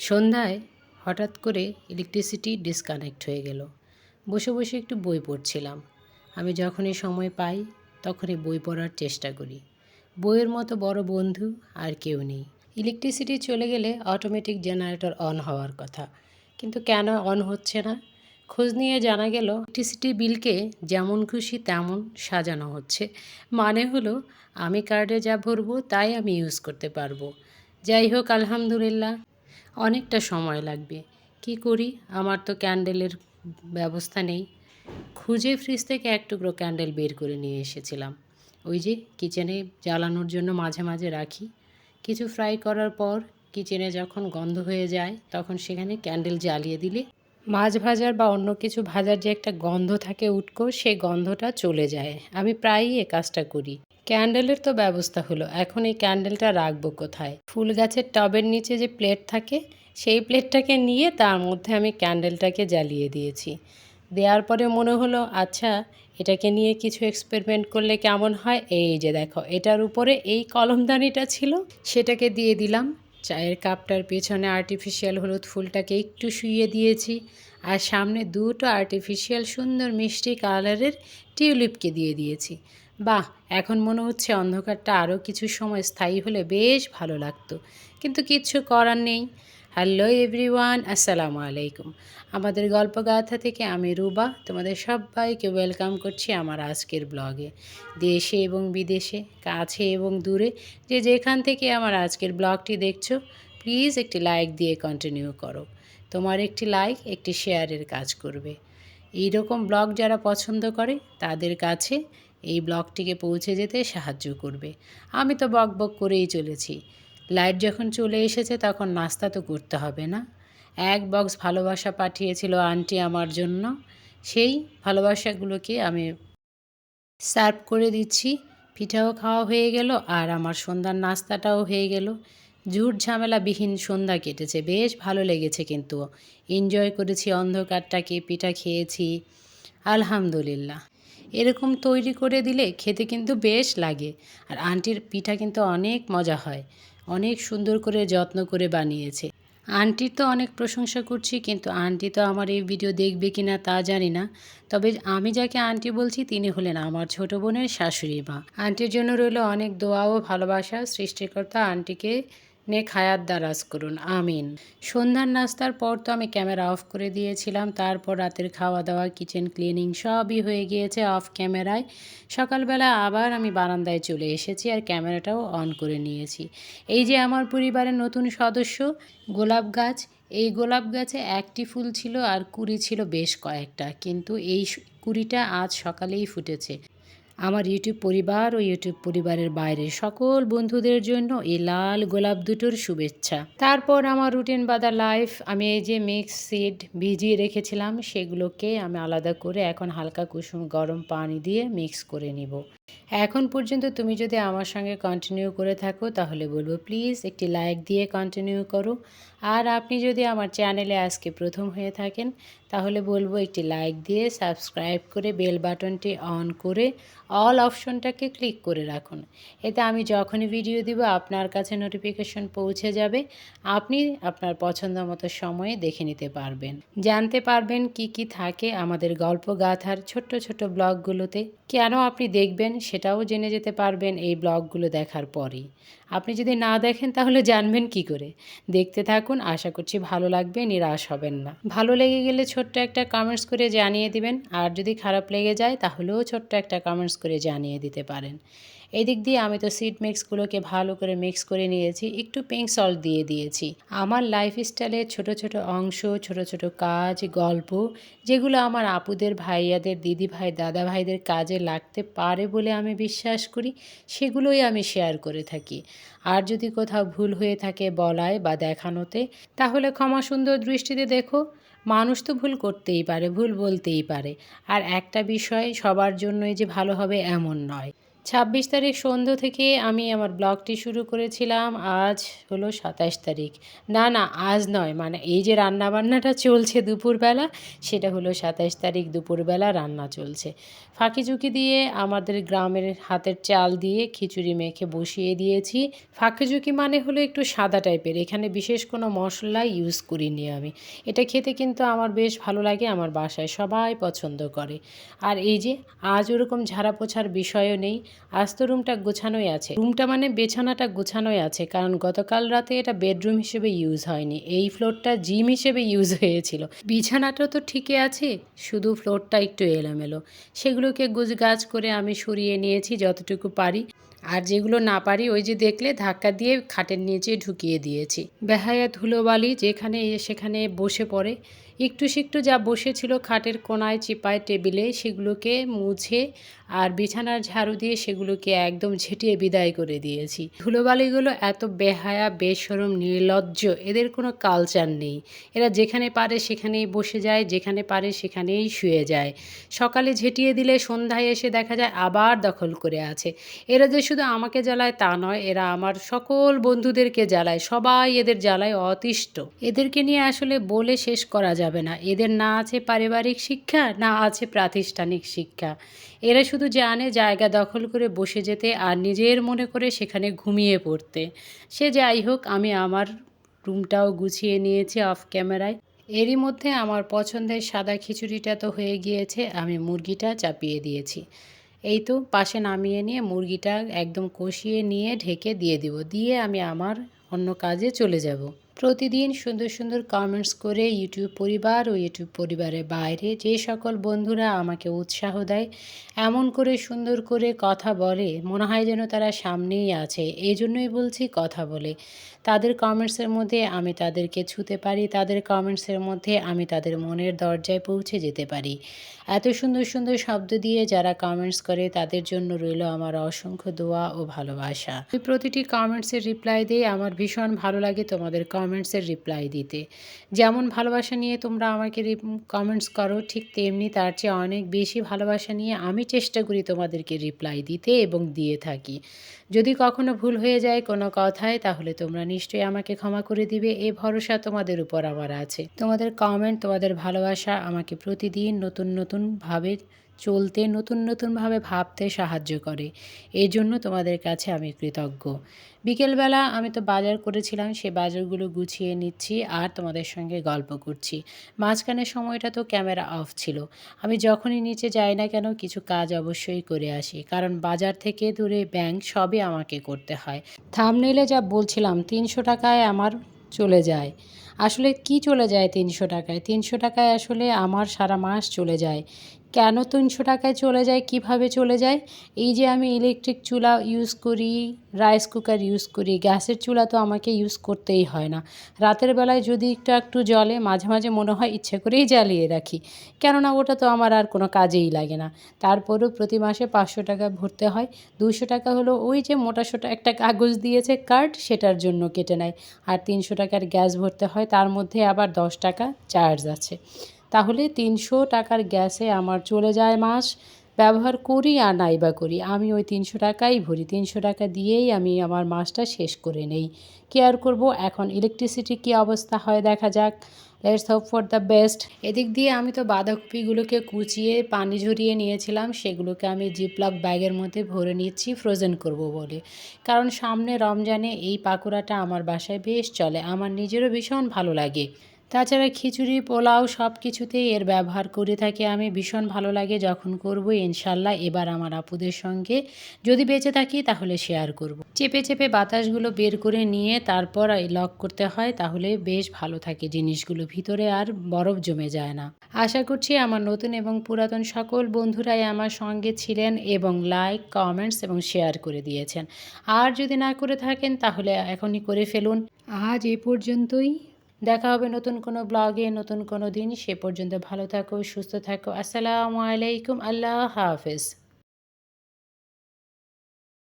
সন্ধ্যায় হঠাৎ করে ইলেকট্রিসিটি ডিসকানেক্ট হয়ে গেল। বসে বসে একটু বই পড়ছিলাম। আমি যখনই সময় পাই, তখনই বই পড়ার চেষ্টা করি। বইয়ের মতো বড় বন্ধু আর কেউ নেই। ইলেকট্রিসিটি চলে গেলে অটোমেটিক জেনারেটর অন হওয়ার কথা। কিন্তু কেন অন হচ্ছে না? খোঁজ নিয়ে জানা গেল ইলেকট্রিসিটি বিলকে যেমন খুশি তেমন সাজানো হচ্ছে। মানে হলো, আমি কার্ডে যা ভরবো তাই আমি ইউজ করতে পারব। যাই হোক, আলহামদুলিল্লাহ। অনেকটা সময় লাগবে। কি করি? আমার তো ক্যান্ডেলের ব্যবস্থা নেই। খুঁজে ফ্রিজ থেকে এক টুকরো ক্যান্ডেল বের করে নিয়ে এসেছিলাম। ওই যে কিচেনে জ্বালানোর জন্য মাঝে মাঝে রাখি। কিছু ফ্রাই করার পর কিচেনে যখন গন্ধ হয়ে যায়, তখন সেখানে ক্যান্ডেল জ্বালিয়ে দিলে মাছ ভাজার বা অন্য কিছু ভাজার যে একটা গন্ধ থাকে উটকো সেই গন্ধটা চলে যায়। আমি প্রায়ই এ কাজটা করি। ক্যান্ডেলের তো ব্যবস্থা হলো। এখন এই ক্যান্ডেলটা রাখব কোথায়? ফুল গাছের টবের নিচে যে প্লেট থাকে, সেই প্লেটটাকে নিয়ে তার মধ্যে আমি ক্যান্ডেলটাকে জ্বালিয়ে দিয়েছি। দেওয়ার পরে মনে হলো আচ্ছা এটাকে নিয়ে কিছু এক্সপেরিমেন্ট করলে কেমন হয়? এই যে দেখো, এটার উপরে এই কলমদানিটা ছিল, সেটাকে দিয়ে দিলাম। চায়ের কাপটার পেছনে আর্টিফিশিয়াল হলুদ ফুলটাকে একটু শুইয়ে দিয়েছি আর সামনে দুটো আর্টিফিশিয়াল সুন্দর মিষ্টি কালারের টিউলিপকে দিয়ে দিয়েছি। বাহ, এখন মনে হচ্ছে অন্ধকারটা আরও কিছু সময় স্থায়ী হলে বেশ ভালো লাগতো। কিন্তু কিচ্ছু করার নেই। হ্যালো এভরিওয়ান, আসসালামু আলাইকুম। আমাদের গল্পগাথা থেকে আমি রুবা, তোমাদের সবাইকে ওয়েলকাম করছি আমার আজকের ব্লগে। দেশে এবং বিদেশে, কাছে এবং দূরে, যে যেখান থেকে আমার আজকের ব্লগটি দেখছ, প্লিজ একটি লাইক দিয়ে কন্টিনিউ করো। তোমার একটি লাইক, একটি শেয়ারের কাজ করবে। এইরকম ব্লগ যারা পছন্দ করে, তাদের কাছে এই ব্লগটিকে পৌঁছে যেতে সাহায্য করবে। আমি তো বক বক করেই চলেছি। লাইট যখন চলে এসেছে তখন নাস্তা তো করতে হবে না। এক বক্স ভালোবাসা পাঠিয়েছিল আন্টি আমার জন্য। সেই ভালোবাসাগুলোকে আমি সার্ভ করে দিচ্ছি। পিঠাও খাওয়া হয়ে গেল আর আমার সন্ধ্যার নাস্তাটাও হয়ে গেল। ঝুট ঝামেলাবিহীন সন্ধ্যা কেটেছে। বেশ ভালো লেগেছে কিন্তু। এনজয় করেছি, অন্ধকারটাকে, পিঠা খেয়েছি। আলহামদুলিল্লাহ। এরকম তৈরি করে দিলে খেতে কিন্তু বেশ লাগে। আর আন্টির পিঠা কিন্তু অনেক মজা হয়। অনেক সুন্দর করে যত্ন করে বানিয়েছে। আন্টির তো অনেক প্রশংসা করছি, কিন্তু আন্টি তো আমার এই ভিডিও দেখবে কি না তা জানি না। তবে আমি যাকে আন্টি বলছি, তিনি হলেন আমার ছোট বোনের শাশুড়ি মা। আন্টির জন্য রইল অনেক দোয়া ও ভালোবাসা। সৃষ্টিকর্তা আন্টিকে নেক হায়াত দারাজ করুন, আমিন। সন্ধ্যার নাস্তার পর তো আমি ক্যামেরা অফ করে দিয়েছিলাম, তারপর রাতের খাওয়া দাওয়া কিচেন ক্লিনিং সবই হয়ে গিয়েছে অফ ক্যামেরায়। সকালবেলা আবার আমি বারান্দায় চলে এসেছি আর ক্যামেরাটাও অন করে নিয়েছি। এই যে আমার পরিবারের নতুন সদস্য, গোলাপ গাছ, এই গোলাপ গাছে একটি ফুল ছিল আর কুড়ি ছিল বেশ কয়েকটা, কিন্তু এই কুড়িটা আজ সকালেই ফুটেছে। আমার ইউটিউব পরিবার ও ইউটিউব পরিবারের বাইরে সকল বন্ধুদের জন্য এই লাল গোলাপ দুটোর শুভেচ্ছা। তারপর আমার রুটিন বাদা লাইফ, আমি এই যে মিক্স সিড ভিজিয়ে রেখেছিলাম, সেগুলোকে আমি আলাদা করে এখন হালকা কুসুম গরম পানি দিয়ে মিক্স করে নিব। এখন পর্যন্ত তুমি যদি আমার সঙ্গে কন্টিনিউ করে থাকো, তাহলে বলব প্লিজ একটি লাইক দিয়ে কন্টিনিউ করো। আর আপনি যদি আমার চ্যানেলে আজকে প্রথম হয়ে থাকেন, তাহলে বলব একটি লাইক দিয়ে সাবস্ক্রাইব করে বেল বাটনটি অন করে অল অপশনটাকে ক্লিক করে রাখুন। এতে আমি যখনই ভিডিও দিব, আপনার কাছে নোটিফিকেশন পৌঁছে যাবে। আপনি আপনার পছন্দ মতো সময়ে দেখে নিতে পারবেন। জানতে পারবেন কি কি থাকে আমাদের গল্প গাথার ছোট্ট ছোট ব্লগগুলোতে। কেন আপনি দেখবেন সেটাও জেনে যেতে পারবেন এই ব্লগগুলো দেখার পরেই। আপনি যদি না দেখেন তাহলে জানবেন কি করে। দেখতে থাকুন, আশা করছি ভালো লাগবে, নিরাশ হবেন না। ভালো লেগে গেলে ছোট্ট একটা কমেন্টস করে জানিয়ে দিবেন, আর যদি খারাপ লেগে যায় তাহলেও ছোট্ট একটা কমেন্টস করে জানিয়ে দিতে পারেন। এদিক দিয়ে আমি তো সিড মিক্সগুলোকে ভালো করে মিক্স করে নিয়েছি, একটু পিঙ্ক সল্ট দিয়ে দিয়েছি। আমার লাইফস্টাইলের ছোট ছোট অংশ, ছোট ছোট কাজ, গল্প, যেগুলো আমার আপুদের ভাইয়াদের, দিদি ভাই, দাদা ভাইদের কাজে লাগতে পারে বলে আমি বিশ্বাস করি, সেগুলোই আমি শেয়ার করে থাকি। আর যদি কোথাও ভুল হয়ে থাকে বলায় বা দেখানোতে, তাহলে ক্ষমা সুন্দর দৃষ্টিতে দেখো। মানুষ তো ভুল করতেই পারে, ভুল বলতেই পারে। আর একটা বিষয় সবার জন্যই যে ভালো হবে এমন নয়। ছাব্বিশ তারিখ সন্ধ্যা থেকে আমি আমার ব্লগটি শুরু করেছিলাম। আজ হলো সাতাশ তারিখ। না না, আজ নয় মানে এই যে রান্নাবান্নাটা চলছে দুপুরবেলা, সেটা হলো সাতাশ তারিখ দুপুরবেলা রান্না চলছে। ফাঁকি ঝুঁকি দিয়ে আমাদের গ্রামের হাতের চাল দিয়ে খিচুড়ি মেখে বসিয়ে দিয়েছি। ফাঁকি ঝুঁকি মানে হলো একটু সাদা টাইপের, এখানে বিশেষ কোনো মশলা ইউজ করিনি আমি। এটা খেতে কিন্তু আমার বেশ ভালো লাগে, আমার বাসায় সবাই পছন্দ করে। আর এই যে আজ ওরকম ঝাড়া পোছার বিষয়ও নেই আজ তো রুমটা গোছানোই আছে। রুমটা মানে বিছানাটা গোছানোই আছে, কারণ গতকাল রাতে এটা বেডরুম হিসেবে ইউজ হয়নি। এই ফ্লোরটা জিম হিসেবে ইউজ হয়েছিল। বিছানাটা তো ঠিকই আছে, শুধু ফ্লোরটা একটু এলোমেলো। সেগুলোকে গুজগাছ করে আমি সরিয়ে নিয়েছি যতটুকু পারি। আর যেগুলো না পারি, ওই যে দেখলে ধাক্কা দিয়ে খাটের নিচে ঢুকিয়ে দিয়েছি। বেহায়া ধুলোবালি যেখানে, সেখানে বসে পড়ে। একটু সিকটু যা বসেছিল খাটের কোনায় চিপায় টেবিলে, সেগুলোকে মুছে আর বিছানার ঝাড়ু দিয়ে সেগুলোকে একদম ঝেঁটিয়ে বিদায় করে দিয়েছি। ধুলোবালিগুলো এত বেহায়া বেসরম নির্লজ্জ, এদের কোনো কালচার নেই। এরা যেখানে পারে সেখানেই বসে যায়, যেখানে পারে সেখানেই শুয়ে যায়। সকালে ঝেঁটিয়ে দিলে সন্ধ্যায় এসে দেখা যায় আবার দখল করে আছে। এরা যে শুধু আমাকে জ্বালায় তা নয়, এরা আমার সকল বন্ধুদেরকে জ্বালায়, সবাই এদের জ্বালায় অতিষ্ঠ। এদেরকে নিয়ে আসলে বলে শেষ করা যাবে না। এদের না আছে পারিবারিক শিক্ষা, না আছে প্রাতিষ্ঠানিক শিক্ষা। এরা শুধু জানে জায়গা দখল করে বসে যেতে আর নিজের মনে করে সেখানে ঘুমিয়ে পড়তে। সে যাই হোক, আমি আমার রুমটাও গুছিয়ে নিয়েছি অফ ক্যামেরায়। এরই মধ্যে আমার পছন্দের সাদা খিচুড়িটা তো হয়ে গিয়েছে, আমি মুরগিটা চাপিয়ে দিয়েছি। এই তো, পাশে নামিয়ে নিয়ে মুরগিটা একদম কষিয়ে নিয়ে ঢেকে দিয়ে দিব। দিয়ে আমি আমার অন্য কাজে চলে যাব। প্রতিদিন সুন্দর সুন্দর কমেন্টস করে ইউটিউব পরিবার ও ইউটিউব পরিবারের বাইরে যে সকল বন্ধুরা আমাকে উৎসাহ দেয়, এমন করে সুন্দর করে কথা বলে, মনে হয় যেন তারা সামনেই আছে। এই জন্যই বলছি কথা বলে। তাদের কমেন্টসের মধ্যে আমি তাদেরকে ছুতে পারি, তাদের কমেন্টসের মধ্যে আমি তাদের মনের দরজায় পৌঁছে যেতে পারি। এত সুন্দর সুন্দর শব্দ দিয়ে যারা কমেন্টস করে, তাদের জন্য রইল আমার অসংখ্য দোয়া ও ভালোবাসা। প্রতিটি কমেন্টসের রিপ্লাই দিয়ে আমার ভীষণ ভালো লাগে তোমাদের কমেন্টসের রিপ্লাই দিতে। যেমন ভালোবাসা নিয়ে তোমরা আমাকে কমেন্টস করো, ঠিক তেমনি তার চেয়ে অনেক বেশি ভালোবাসা নিয়ে আমি চেষ্টা করি তোমাদেরকে রিপ্লাই দিতে এবং দিয়ে থাকি। যদি কখনো ভুল হয়ে যায় কোনো কথায়, তাহলে তোমরা নিশ্চয়ই আমাকে ক্ষমা করে দিবে। এ ভরসা তোমাদের উপর আমার আছে। তোমাদের কমেন্ট তোমাদের ভালোবাসা আমাকে প্রতিদিন নতুন, নতুনভাবে চলতে নতুন নতুনভাবে ভাবতে সাহায্য করে। এই জন্য তোমাদের কাছে আমি কৃতজ্ঞ। বিকেলবেলা আমি তো বাজার করেছিলাম, সে বাজারগুলো গুছিয়ে নিচ্ছি আর তোমাদের সঙ্গে গল্প করছি। মাঝখানের সময়টা তো ক্যামেরা অফ ছিল। আমি যখনই নিচে যাই না কেন কিছু কাজ অবশ্যই করে আসি, কারণ বাজার থেকে দূরে ব্যাংক সবই আমাকে করতে হয়। থামনেলে যা বলছিলাম, তিনশো টাকায় আমার চলে যায়। আসলে কি চলে যায় তিনশো টাকায়? তিনশো টাকায় আসলে আমার সারা মাস চলে যায়। কেন তিনশো টাকায় চলে যায়, কীভাবে চলে যায়? এই যে আমি ইলেকট্রিক চুলা ইউজ করি রাইস কুকার ইউজ করি, গ্যাসের চুলা তো আমাকে ইউজ করতেই হয় না। রাতের বেলায় যদি একটু একটু জলে মাঝে মাঝে মনে হয় ইচ্ছে করেই জ্বালিয়ে রাখি। কেননা ওটা তো আমার আর কোনো কাজেই লাগে না। তারপরেও প্রতি মাসে পাঁচশো টাকা ভরতে হয়। দুশো টাকা হলো ওই যে মোটা সোটা একটা কাগজ দিয়েছে কার্ড সেটার জন্য কেটে নেয়। আর তিনশো টাকার গ্যাস ভরতে হয়, তার মধ্যে আবার দশ টাকা চার্জ আছে। তাহলে তিনশো টাকার গ্যাসে আমার চলে যায় মাস। ব্যবহার করি আর নাই বা করি। আমি ওই তিনশো টাকাই ভরি। তিনশো টাকা দিয়েই আমি আমার মাসটা শেষ করে নেই। কেয়ার করব? এখন ইলেকট্রিসিটি কী অবস্থা হয় দেখা যাক। Let's hope for the best এদিক দিয়ে আমি তো বাঁধাকপিগুলোকে কুচিয়ে পানি ঝরিয়ে নিয়েছিলাম। সেগুলোকে আমি জিপলক ব্যাগের মধ্যে ভরে নিচ্ছি ফ্রোজেন করব বলে। কারণ সামনে রমজানে এই পাকোড়াটা আমার বাসায় বেশ চলে। আমার নিজেরও ভীষণ ভালো লাগে। তাছাড়া খিচুড়ি, পোলাও সব কিছুতেই এর ব্যবহার করে থাকি আমি। ভীষণ ভালো লাগে যখন করব, ইনশাল্লাহ এবার আমার আপুদের সঙ্গে। যদি বেঁচে থাকি তাহলে শেয়ার করব। চেপে চেপে বাতাসগুলো বের করে নিয়ে তারপর লক করতে হয়, তাহলে বেশ ভালো থাকে জিনিসগুলো। ভিতরে আর বরফ জমে যায় না। আশা করছি আমার নতুন এবং পুরাতন সকল বন্ধুরাই আমার সঙ্গে ছিলেন এবং লাইক কমেন্টস এবং শেয়ার করে দিয়েছেন। আর যদি না করে থাকেন তাহলে এখনই করে ফেলুন। আজ এ পর্যন্তই। দেখা হবে নতুন কোনো ব্লগে নতুন কোনো দিন। সে পর্যন্ত ভালো থাকো, সুস্থ থাকো। আসসালামু আলাইকুম, আল্লাহ হাফেজ।